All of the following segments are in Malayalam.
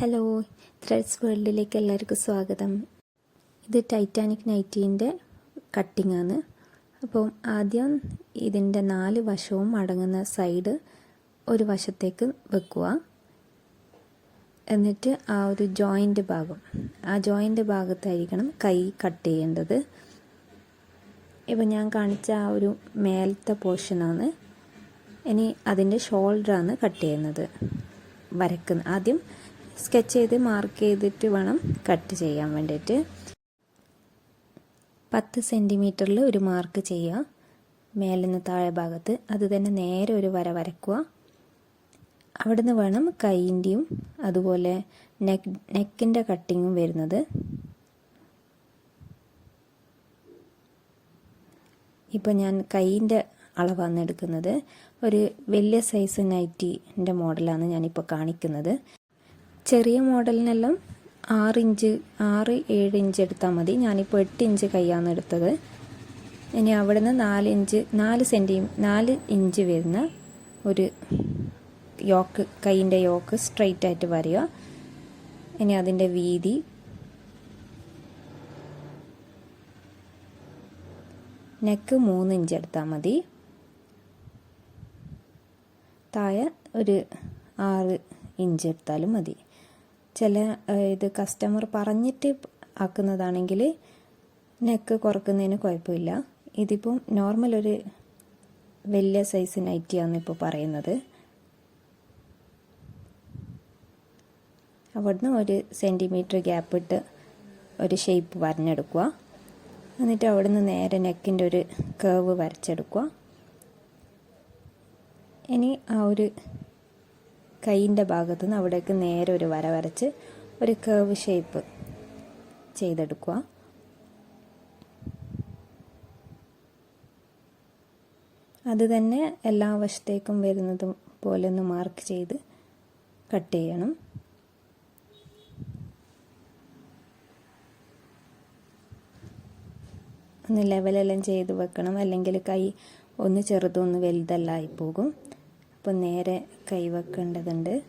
ഹലോ ത്രെഡ്സ് വേൾഡിലേക്ക് എല്ലാവർക്കും സ്വാഗതം. ഇത് ടൈറ്റാനിക് നൈറ്റീന്റെ കട്ടിംഗ് ആണ്. അപ്പോൾ ആദ്യം ഇതിന്റെ നാല് വശവും അടങ്ങുന്ന സൈഡ് ഒരു വശത്തേക്ക് വെക്കുക. എന്നിട്ട് ആ ഒരു ജോയിന്റ് ഭാഗം ആ ജോയിന്റ് ഭാഗത്തായിരിക്കണം കൈ കട്ട് ചെയ്യേണ്ടത്. ഇപ്പം ഞാൻ കാണിച്ച ആ ഒരു മേലത്തെ പോർഷനാണ് ഇനി അതിന്റെ ഷോൾഡറാണ് കട്ട് ചെയ്യുന്നത്. വരക്കുന്ന ആദ്യം സ്കെച്ച് ചെയ്ത് മാർക്ക് ചെയ്തിട്ട് വേണം കട്ട് ചെയ്യാൻ വേണ്ടിയിട്ട്. പത്ത് സെന്റിമീറ്ററിൽ ഒരു മാർക്ക് ചെയ്യുക. മേലിന്ന് താഴെ ഭാഗത്ത് അത് തന്നെ നേരെ ഒരു വര വരക്കുക അവിടുന്ന് വേണം കൈയിന്റെയും അതുപോലെ നെക്ക് നെക്കിന്റെ കട്ടിങ്ങും വരുന്നത്. ഇപ്പോൾ ഞാൻ കൈയിന്റെ അളവാണ് എടുക്കുന്നത്. ഒരു വലിയ സൈസ് നൈറ്റിന്റെ മോഡലാണ് ഞാനിപ്പോൾ കാണിക്കുന്നത്. ചെറിയ മോഡലിനെല്ലാം ആറ് ഇഞ്ച് ആറ് ഏഴ് ഇഞ്ച് എടുത്താൽ മതി. ഞാനിപ്പോൾ എട്ട് ഇഞ്ച് കൈയാണ് എടുത്തത്. ഇനി അവിടെ നിന്ന് നാല് ഇഞ്ച് നാല് സെന്റി നാല് ഇഞ്ച് വരുന്ന ഒരു യോക്ക് കൈയിന്റെ യോക്ക് സ്ട്രെയിറ്റ് ആയിട്ട് വരിക ഇനി അതിന്റെ വീതി നെക്ക് മൂന്ന് ഇഞ്ച് എടുത്താൽ മതി. താഴെ ഒരു ആറ് ഇഞ്ച് എടുത്താലും മതി. ചില ഇത് കസ്റ്റമർ പറഞ്ഞിട്ട് ആക്കുന്നതാണെങ്കിൽ നെക്ക് കുറക്കുന്നതിന് കുഴപ്പമില്ല. ഇതിപ്പം നോർമൽ ഒരു വലിയ സൈസ് നൈറ്റിയാണ് ഇപ്പോൾ പറയുന്നത്. അവിടുന്ന് ഒരു സെന്റിമീറ്റർ ഗ്യാപ്പ് ഇട്ട് ഒരു ഷേപ്പ് വരഞ്ഞെടുക്കുക. എന്നിട്ട് അവിടുന്ന് നേരെ നെക്കിന്റെ ഒരു കേവ് വരച്ചെടുക്കുക. ഇനി ആ ഒരു കൈയിന്റെ ഭാഗത്തു നിന്ന് അവിടേക്ക് നേരെ ഒരു വര വരച്ച് ഒരു കേവ് ഷേപ്പ് ചെയ്തെടുക്കുക. അത് തന്നെ എല്ലാ വശത്തേക്കും വരുന്നത് പോലെ ഒന്ന് മാർക്ക് ചെയ്ത് കട്ട് ചെയ്യണം. ഒന്ന് ലെവലെല്ലാം ചെയ്ത് വെക്കണം. അല്ലെങ്കിൽ കൈ ഒന്ന് ചെറുതൊന്ന് വലുതല്ലായി പോകും. അപ്പോൾ നേരെ കൈവെക്കേണ്ടതുണ്ട്.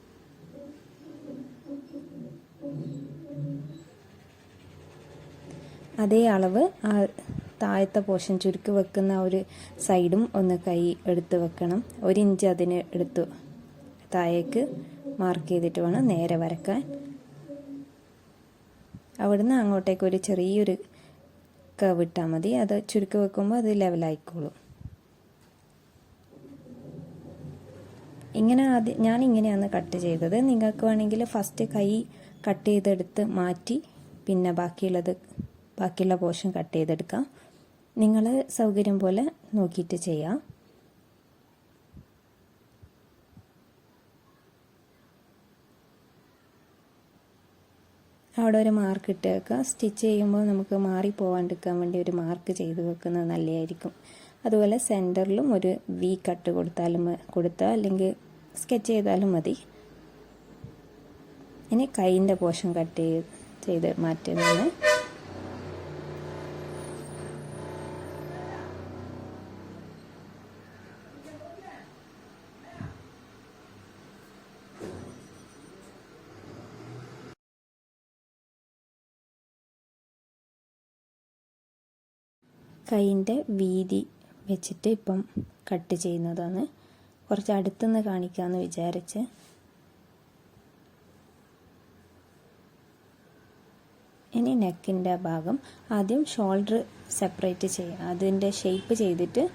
അതേ അളവ് ആ താഴത്തെ പോർഷൻ ചുരുക്കി വെക്കുന്ന ഒരു സൈഡും ഒന്ന് കൈ എടുത്ത് വെക്കണം. ഒരു ഇഞ്ച് അതിന് എടുത്തു താഴേക്ക് മാർക്ക് ചെയ്തിട്ട് വേണം നേരെ വരക്കാൻ. അവിടുന്ന് അങ്ങോട്ടേക്ക് ഒരു ചെറിയൊരു കവിട്ടാൽ മതി. അത് ചുരുക്കി വെക്കുമ്പോൾ അത് ലെവലായിക്കോളും ഇങ്ങനെ ആദ്യം ഞാൻ ഇങ്ങനെയാണ് കട്ട് ചെയ്തത്. നിങ്ങൾക്ക് വേണമെങ്കിൽ ഫസ്റ്റ് കൈ കട്ട് ചെയ്തെടുത്ത് മാറ്റി പിന്നെ ബാക്കിയുള്ളത് ബാക്കിയുള്ള പോർഷൻ കട്ട് ചെയ്തെടുക്കാം. നിങ്ങൾ സൗകര്യം പോലെ നോക്കിയിട്ട് ചെയ്യാം. അവിടെ ഒരു മാർക്ക് ഇട്ട് വെക്കുക. സ്റ്റിച്ച് ചെയ്യുമ്പോൾ നമുക്ക് മാറി പോകാണ്ടിരിക്കാൻ വേണ്ടി ഒരു മാർക്ക് ചെയ്ത് വെക്കുന്നത് നല്ലതായിരിക്കും. അതുപോലെ സെന്ററിലും ഒരു വി കട്ട് കൊടുത്താലും കൊടുത്താൽ അല്ലെങ്കിൽ സ്കെച്ച് ചെയ്താലും മതി. ഇനി കൈയിന്റെ പോർഷൻ കട്ട് ചെയ്ത് മാറ്റുന്നതാണ്. കൈയിന്റെ വീതി വെച്ചിട്ട് ഇപ്പം കട്ട് ചെയ്യുന്നതാണ്. കുറച്ച് അടുത്തുനിന്ന് കാണിക്കാമെന്ന് വിചാരിച്ച്. ഇനി നെക്കിന്റെ ഭാഗം ആദ്യം ഷോൾഡർ സെപ്പറേറ്റ് ചെയ്യുക അതിന്റെ ഷേപ്പ് ചെയ്തിട്ട്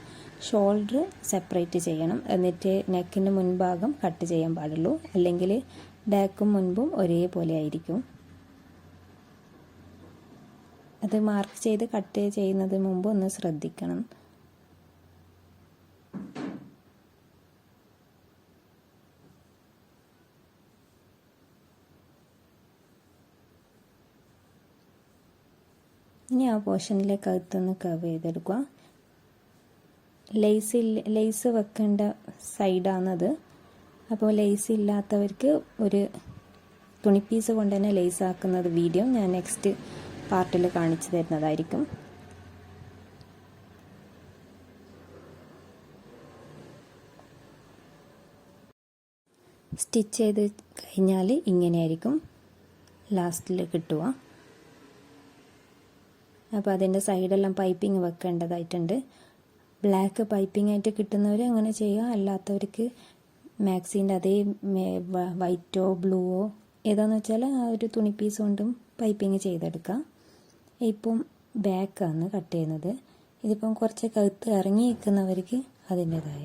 ഷോൾഡർ സെപ്പറേറ്റ് ചെയ്യണം. എന്നിട്ട് നെക്കിന്റെ മുൻഭാഗം കട്ട് ചെയ്യാൻ പാടുള്ളൂ. അല്ലെങ്കിൽ ബാക്കും മുൻപും ഒരേപോലെ ആയിരിക്കും. അത് മാർക്ക് ചെയ്ത് കട്ട് ചെയ്യുന്നതിന് മുമ്പ് ഒന്ന് ശ്രദ്ധിക്കണം. ഇനി ആ പോർഷനിലേക്ക് അകത്തുനിന്ന് കവ് ചെയ്തെടുക്കുക. ലേസ് ഇല്ല ലേസ് വെക്കേണ്ട സൈഡാണത് അപ്പോൾ ലേസ് ഇല്ലാത്തവർക്ക് ഒരു തുണിപ്പീസ് കൊണ്ട് തന്നെ ലേസ് ആക്കുന്നത് വീഡിയോ ഞാൻ നെക്സ്റ്റ് പാർട്ടിൽ കാണിച്ചു തരുന്നതായിരിക്കും. സ്റ്റിച്ച് ചെയ്ത് കഴിഞ്ഞാൽ ഇങ്ങനെയായിരിക്കും. ലാസ്റ്റിൽ കിട്ടുക. അപ്പോൾ അതിന്റെ സൈഡെല്ലാം പൈപ്പിംഗ് വെക്കേണ്ടതായിട്ടുണ്ട്. ബ്ലാക്ക് പൈപ്പിംഗ് ആയിട്ട് കിട്ടുന്നവർ അങ്ങനെ ചെയ്യുക. അല്ലാത്തവർക്ക് മാക്സിന്റെ അതേ വൈറ്റോ ബ്ലൂവോ ഏതാന്ന് വെച്ചാൽ ആ ഒരു തുണി പീസ് കൊണ്ടും പൈപ്പിംഗ് ചെയ്തെടുക്കാം ഇപ്പം ബാക്കാണ് കട്ട് ചെയ്യുന്നത്. ഇതിപ്പം കുറച്ച് കഴുത്ത് ഇറങ്ങി നിൽക്കുന്നവർക്ക് അതിന്റെതായ